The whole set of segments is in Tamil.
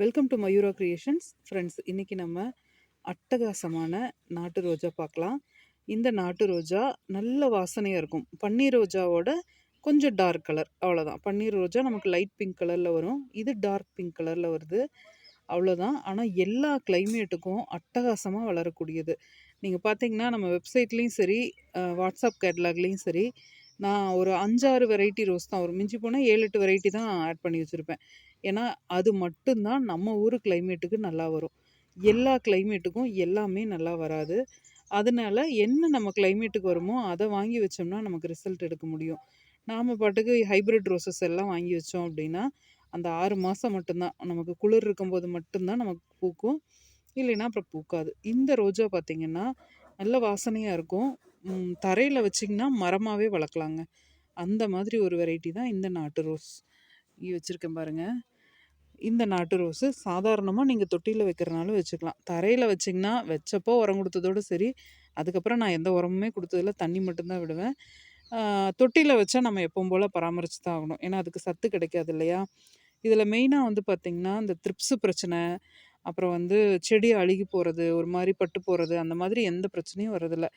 Welcome to Mayura creations friends இன்றைக்கி நம்ம அட்டகாசமான நாட்டு ரோஜா பார்க்கலாம். இந்த நாட்டு ரோஜா நல்ல வாசனையாக இருக்கும். பன்னீர் ரோஜாவோட கொஞ்சம் டார்க் கலர் அவ்வளோதான் பன்னீர் ரோஜா நமக்கு லைட் பிங்க் கலரில் வரும். இது டார்க் பிங்க் கலரில் வருது. அவ்வளோதான் ஆனால் எல்லா கிளைமேட்டுக்கும் அட்டகாசமாக வளரக்கூடியது. நீங்கள் பார்த்தீங்கன்னா நம்ம வெப்சைட்லேயும் சரி வாட்ஸ்அப் கேட்லாக்லேயும் சரி நான் ஒரு அஞ்சாறு வெரைட்டி ரோஸ் தான் ஒரு மிஞ்சி போனால் ஏழு எட்டு வெரைட்டி தான் ஆட் பண்ணி வச்சுருப்பேன். ஏன்னா அது மட்டும்தான் நம்ம ஊர் கிளைமேட்டுக்கு நல்லா வரும். எல்லா கிளைமேட்டுக்கும் எல்லாமே நல்லா வராது. அதனால என்ன நம்ம கிளைமேட்டுக்கு வருமோ அதை வாங்கி வச்சோம்னா நமக்கு ரிசல்ட் எடுக்க முடியும். நாம் பாட்டுக்கு ஹைப்ரிட் ரோசஸ் எல்லாம் வாங்கி வச்சோம் அப்படின்னா அந்த ஆறு மாதம் மட்டும்தான். நமக்கு குளிர் இருக்கும்போது மட்டும்தான் நமக்கு பூக்கும். இல்லைன்னா அப்புறம் பூக்காது. இந்த ரோஜா பார்த்திங்கன்னா நல்ல வாசனையாக இருக்கும். தரையில் வச்சிங்கன்னா மரமாகவே வளர்க்கலாங்க. அந்த மாதிரி ஒரு வெரைட்டி தான் இந்த நாட்டு ரோஸ். இங்கே வச்சுருக்கேன் பாருங்கள் இந்த நாட்டு ரோஸு சாதாரணமாக நீங்கள் தொட்டியில் வைக்கிறனாலும் வச்சுக்கலாம். தரையில் வச்சிங்கன்னா வச்சப்போ உரம் கொடுத்ததோடு சரி அதுக்கப்புறம் நான் எந்த உரமுமே கொடுத்ததில்ல தண்ணி மட்டும்தான் விடுவேன். தொட்டியில் வச்சா நம்ம எப்பவும் போல் பராமரித்து தான் ஆகணும். ஏன்னா அதுக்கு சத்து கிடைக்காது இல்லையா? இதில் மெயினாக வந்து பார்த்திங்கன்னா இந்த த்ரிப்ஸு பிரச்சனை அப்புறம் வந்து செடி அழுகி போகிறது ஒரு மாதிரி பட்டு போகிறது அந்த மாதிரி எந்த பிரச்சனையும் வரதில்லை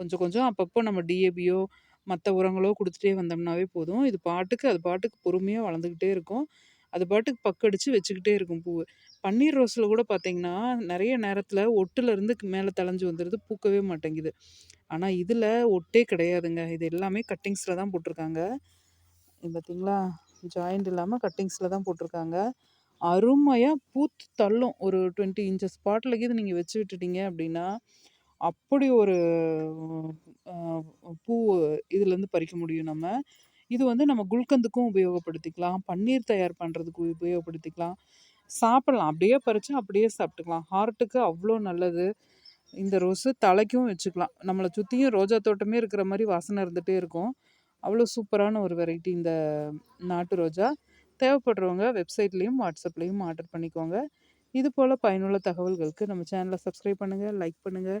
கொஞ்சம் கொஞ்சம் அப்பப்போ நம்ம டிஏபியோ மற்ற உரங்களோ கொடுத்துட்டே வந்தோம்னாவே போதும். இது பாட்டுக்கு அது பாட்டுக்கு பொறுமையாக வளர்ந்துக்கிட்டே இருக்கும். அது பாட்டுக்கு பக்கடிச்சு வச்சுக்கிட்டே இருக்கும் பூ பன்னீர் ரோஸில் கூட பார்த்தீங்கன்னா நிறைய நேரத்தில் ஒட்டுலேருந்து மேலே தலைஞ்சு வந்துடுது பூக்கவே மாட்டேங்குது. ஆனால் இதில் ஒட்டே கிடையாதுங்க. இது எல்லாமே கட்டிங்ஸில் தான் போட்டிருக்காங்க. பார்த்தீங்களா ஜாயிண்ட் இல்லாமல் கட்டிங்ஸில் தான் போட்டிருக்காங்க. அருமையாக பூத்து தள்ளும். ஒரு டுவெண்ட்டி இன்ச்சஸ் ஸ்பாட்டில் இது நீங்கள் வச்சு விட்டுட்டீங்க அப்படின்னா அப்படி ஒரு பூ இதுலேருந்து பறிக்க முடியும் நம்ம. இது வந்து நம்ம குல்கந்துக்கும் உபயோகப்படுத்திக்கலாம். பன்னீர் தயார் பண்ணுறதுக்கு உபயோகப்படுத்திக்கலாம். சாப்பிடலாம். அப்படியே பறித்து அப்படியே சாப்பிட்டுக்கலாம். ஹார்ட்டுக்கு அவ்வளோ நல்லது. இந்த ரோஸு தலைக்கும் வச்சுக்கலாம். நம்மளை சுற்றியும் ரோஜா தோட்டமே இருக்கிற மாதிரி வாசனை இருந்துகிட்டே இருக்கும். அவ்வளோ சூப்பரான ஒரு வெரைட்டி இந்த நாட்டு ரோஜா. தேவைப்படுறவங்க வெப்சைட்லேயும் வாட்ஸ்அப்லேயும் ஆர்டர் பண்ணிக்கோங்க. இது போல் பயனுள்ள தகவல்களுக்கு நம்ம சேனலை சப்ஸ்கிரைப் பண்ணுங்கள் லைக் பண்ணுங்கள்